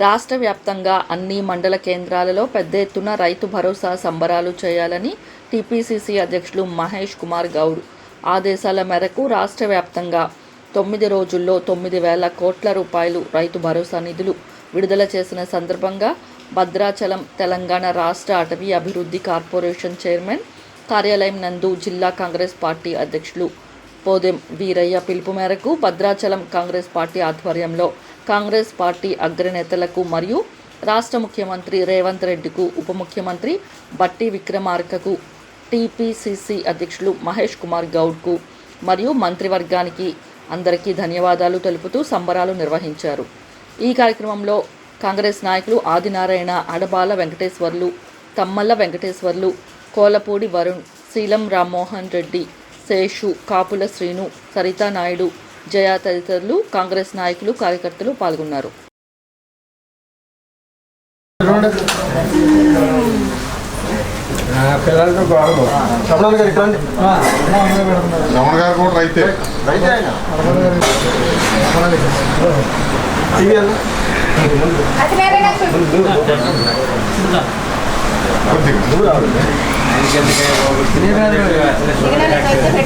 రాష్ట్ర వ్యాప్తంగా అన్ని మండల కేంద్రాలలో పెద్ద ఎత్తున రైతు భరోసా సంబరాలు చేయాలని టీపీసీసీ అధ్యక్షులు మహేష్ కుమార్ గౌడ్ ఆదేశాల మేరకు రాష్ట్ర వ్యాప్తంగా తొమ్మిది రోజుల్లో తొమ్మిది వేల కోట్ల రూపాయలు రైతు భరోసా నిధులు విడుదల చేసిన సందర్భంగా భద్రాచలం తెలంగాణ రాష్ట్ర అటవీ అభివృద్ధి కార్పొరేషన్ చైర్మన్ కార్యాలయం నందు జిల్లా కాంగ్రెస్ పార్టీ అధ్యక్షులు పోదెం వీరయ్య పిలుపు మేరకు భద్రాచలం కాంగ్రెస్ పార్టీ ఆధ్వర్యంలో కాంగ్రెస్ పార్టీ అగ్రనేతలకు మరియు రాష్ట్ర ముఖ్యమంత్రి రేవంత్ రెడ్డికు ఉప ముఖ్యమంత్రి బట్టి విక్రమార్కకు టీపీసీసీ అధ్యక్షులు మహేష్ కుమార్ గౌడ్కు మరియు మంత్రివర్గానికి అందరికీ ధన్యవాదాలు తెలుపుతూ సంబరాలు నిర్వహించారు. ఈ కార్యక్రమంలో కాంగ్రెస్ నాయకులు ఆదినారాయణ అడబాల వెంకటేశ్వర్లు తమ్మల్ల వెంకటేశ్వర్లు కోలపూడి వరుణ్ శీలం రామ్మోహన్ రెడ్డి శేషు కాపుల శ్రీను సరితా నాయుడు జయ తదితరులు కాంగ్రెస్ నాయకులు కార్యకర్తలు పాల్గొన్నారు. రమణ గారు కూడా రైతే. టీవీ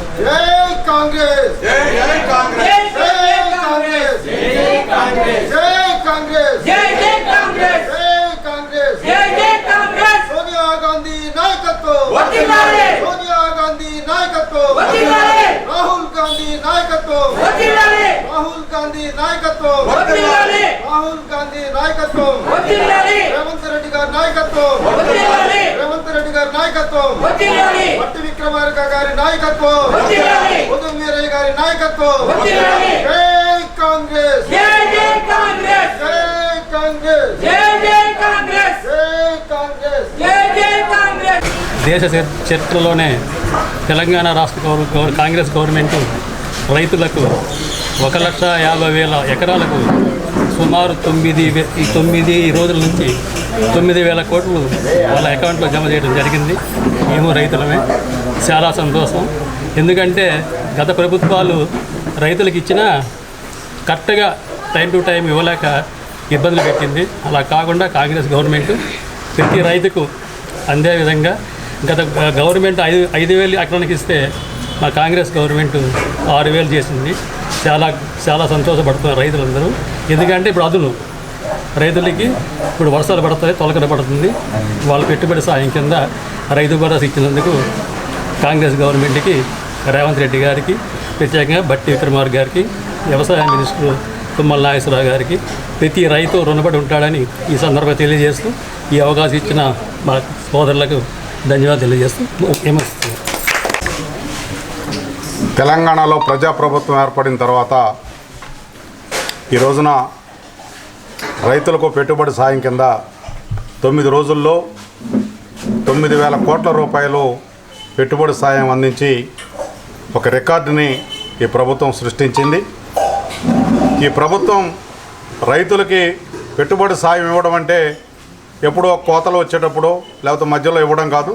చంద్రకళ సింగు. జై కాంగ్రెస్! జై జై కాంగ్రెస్! జై కాంగ్రెస్! జై కాంగ్రెస్! జై కాంగ్రెస్! సోనియా గాంధీ నాయకత్వం! సోనియా గాంధీ నాయకత్వం! రాహుల్ గాంధీ నాయకత్వం! రాహుల్ గాంధీ నాయకత్వం! రాహుల్ గాంధీ నాయకత్వం! రేవంత్ రెడ్డి గారి నాయకత్వం! నాయకత్వం. పట్టి విక్రమార్క గారి నాయకత్వం. ఉదయం వీరయ్య గారి నాయకత్వం. జై కాంగ్రెస్. జై కాంగ్రెస్. జై కాంగ్రెస్. దేశ చరి- చరిత్రలోనే తెలంగాణ రాష్ట్ర గౌర గౌర- కాంగ్రెస్ గవర్నమెంట్ రైతులకు ఒక లక్ష యాభై వేల ఎకరాలకు సుమారు తొమ్మిది వే- ఈ తొమ్మిది రోజుల నుంచి తొమ్మిది వేల కోట్లు వాళ్ళ అకౌంట్లో జమ చేయడం జరిగింది. మేము రైతులమే. చాలా సంతోషం. ఎందుకంటే గత ప్రభుత్వాలు రైతులకు ఇచ్చిన కరెక్ట్గా టైం టు టైం ఇవ్వలేక ఇబ్బందులు పెట్టింది. అలా కాకుండా కాంగ్రెస్ గవర్నమెంట్ ప్రతి రైతుకు అందే విధంగా గత గవర్నమెంట్ ఐదు ఐదు వేలు ఎకరానికి ఇస్తే మా కాంగ్రెస్ గవర్నమెంట్ ఆరు వేలు చేసింది. చాలా చాలా సంతోషపడుతున్నారు రైతులందరూ. ఎందుకంటే ఇప్పుడు అదును రైతులకి ఇప్పుడు వర్షాలు పడతాయి తొలకన పడుతుంది. వాళ్ళ పెట్టుబడి సాయం కింద రైతు భరోసా ఇచ్చినందుకు కాంగ్రెస్ గవర్నమెంట్కి రేవంత్ రెడ్డి గారికి ప్రత్యేకంగా బట్టి విక్రమార్ గారికి వ్యవసాయ మినిస్టర్ తుమ్మల నాగేశ్వరరావు గారికి ప్రతి రైతు రుణపడి ఉంటాడని ఈ సందర్భంగా తెలియజేస్తూ ఈ అవకాశం ఇచ్చిన మా సోదరులకు ధన్యవాదాలు తెలియజేస్తూ ఏమొస్తుంది తెలంగాణలో ప్రజాప్రభుత్వం ఏర్పడిన తర్వాత ఈ రోజున రైతులకు పెట్టుబడి సాయం కింద తొమ్మిది రోజుల్లో తొమ్మిది వేల కోట్ల రూపాయలు పెట్టుబడి సాయం అందించి ఒక రికార్డుని ఈ ప్రభుత్వం సృష్టించింది. ఈ ప్రభుత్వం రైతులకి పెట్టుబడి సాయం ఇవ్వడం అంటే ఎప్పుడో కోతలు వచ్చేటప్పుడు లేకపోతే మధ్యలో ఇవ్వడం కాదు.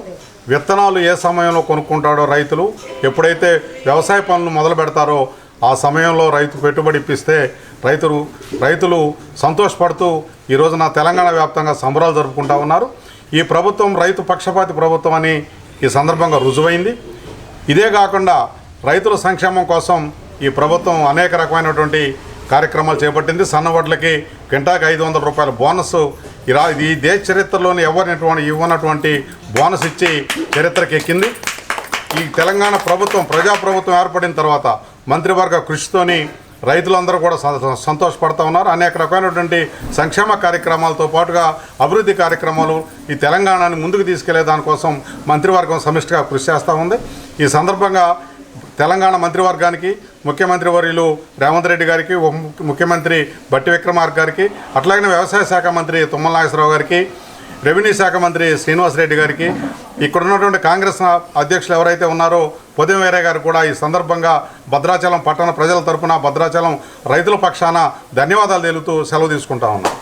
విత్తనాలు ఏ సమయంలో కొనుక్కుంటాడో రైతులు ఎప్పుడైతే వ్యవసాయ పనులు మొదలు పెడతారో ఆ సమయంలో రైతు పెట్టుబడి ఇప్పిస్తే రైతులు రైతులు సంతోషపడుతూ ఈరోజు నా తెలంగాణ వ్యాప్తంగా సంబరాలు జరుపుకుంటా ఉన్నారు. ఈ ప్రభుత్వం రైతు పక్షపాతి ప్రభుత్వం అని ఈ సందర్భంగా రుజువైంది. ఇదే కాకుండా రైతుల సంక్షేమం కోసం ఈ ప్రభుత్వం అనేక రకమైనటువంటి కార్యక్రమాలు చేపట్టింది. సన్నవడ్లకి గంటాకు ఐదు వందల రూపాయల బోనస్ ఇలా ఈ దేశ చరిత్రలోని ఎవరినటువంటి ఇవ్వనటువంటి బోనస్ ఇచ్చి చరిత్రకి ఎక్కింది ఈ తెలంగాణ ప్రభుత్వం ప్రజాప్రభుత్వం ఏర్పడిన తర్వాత మంత్రివర్గ కృషితోని రైతులందరూ కూడా స- ఉన్నారు. అనేక రకమైనటువంటి సంక్షేమ కార్యక్రమాలతో పాటుగా అభివృద్ధి కార్యక్రమాలు ఈ తెలంగాణని ముందుకు తీసుకెళ్ళే దానికోసం మంత్రివర్గం సమిష్టిగా కృషి చేస్తూ ఉంది. ఈ సందర్భంగా తెలంగాణ మంత్రివర్గానికి ముఖ్యమంత్రి వర్యులు రేవంత్ రెడ్డి గారికి ముఖ్యమంత్రి బట్టి విక్రమార్క గారికి అట్లాగే వ్యవసాయ శాఖ మంత్రి తుమ్మల నాగేశ్వరరావు గారికి రెవెన్యూ శాఖ మంత్రి శ్రీనివాస్ రెడ్డి గారికి ఇక్కడ ఉన్నటువంటి కాంగ్రెస్ అధ్యక్షులు ఎవరైతే ఉన్నారో పొదయం వేరే గారు కూడా ఈ సందర్భంగా భద్రాచలం పట్టణ ప్రజల తరపున భద్రాచలం రైతుల పక్షాన ధన్యవాదాలు తెలుపుతూ సెలవు తీసుకుంటా ఉన్నాం.